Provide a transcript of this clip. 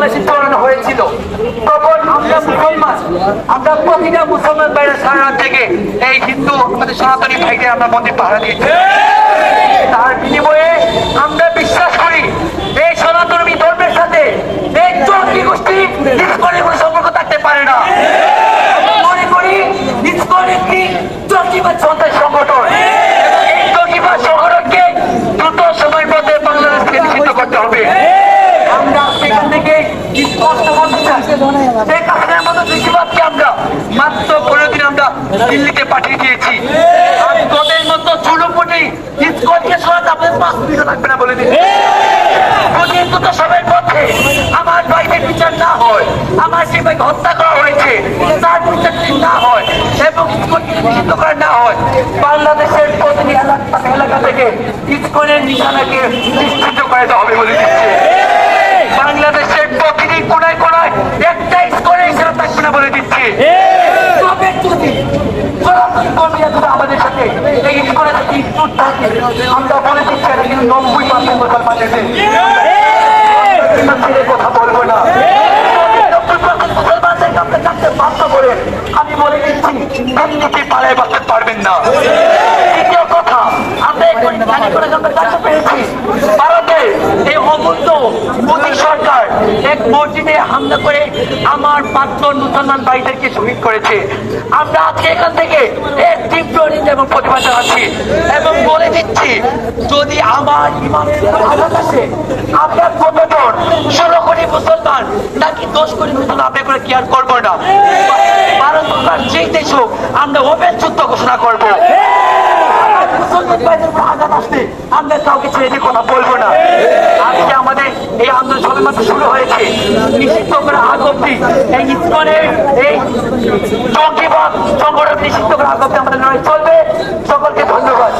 বাংলাদেশে চড়ানো হয়েছিল। তখন আমরা মুসলমান, আমরা প্রতিটা মুসলমান বাইরে সারা থেকে এই হিন্দু আমাদের সনাতনী ভাইকে আমরা মন্দির পাহারা দিয়েছি তার বিনিময়ে আমরা বিশ্বাস করি এই সনাতনী ধর্মের সাথে এই চরকি গোষ্ঠী ইস্কনের কোনো সম্পর্ক থাকতে পারে না মনে করি ইস্কন একটি চরকিবাদ সন্ত্রাস সংগঠন এবং এই চরকিবাদ সংগঠনকে দ্রুত সময়ের মধ্যে বাংলাদেশ থেকে নিষিদ্ধ করতে হবে দিন দিল্লিতে পাঠিয়ে দিয়েছি। তোদের মতো সরাতে আমাদের পাঁচ লাগবে না বলে যদি অন্তত সবার পথে আমার ভাইদের বিচার না হয়, আমার ভাইকে হত্যা করা হয়েছে, তার বিচার না হয় এবং ইস্কনকে নিষিদ্ধ করা না হয়, বাংলাদেশের প্রতিটি এলাকা থেকে ইস্কনের নিশানাকে নিশ্চিত করে দেওয়া হবে বলে দিচ্ছে। কোনায় কোনায়। একটা স্কোরে হিসেবে থাকবে না বলে দিচ্ছি। আমাদের সাথে এই স্কোরে যদি থাকে। আমরা বলে দিচ্ছি এটা কিন্তু নব্বই পার্সেন্ট মুসলমানদের ছেড়ে কথা বলব না। আমি বলে দিচ্ছি দিল্লিতে পালায় বাঁচতে পারবেন না। দ্বিতীয় কথা, আমরা এখন জানি করে জানতে পেরেছি, ভারতে এই অবৈধ মোদী সরকার এক মসজিদে হামলা করে আমার প্রাক্তন মুসলমান ভাইদেরকে শহীদ করেছে। আমরা আজকে এখান থেকে তীব্র এবং প্রতিবাদ জানাচ্ছি এবং বলে দিচ্ছি, যদি আমার আঘাত আসে কতজন ষোলো কোটি মুসলমান, নাকি দশ কোটি মুসলমান আপনি করে কেয়ার করব না। ভারত সরকার যেই দেশ হোক, আমরা ওপেন যুদ্ধ ঘোষণা করব। মুসলমান ভাইদের আঘাত আসলে আমরা কাউকে ছেড়ে কথা বলব না। আগ এই ইস্কনের এই জঙ্গিবাদ সংগঠন নিষিদ্ধ করে আগ আমাদের লড়াই চলবে। সকলকে ধন্যবাদ।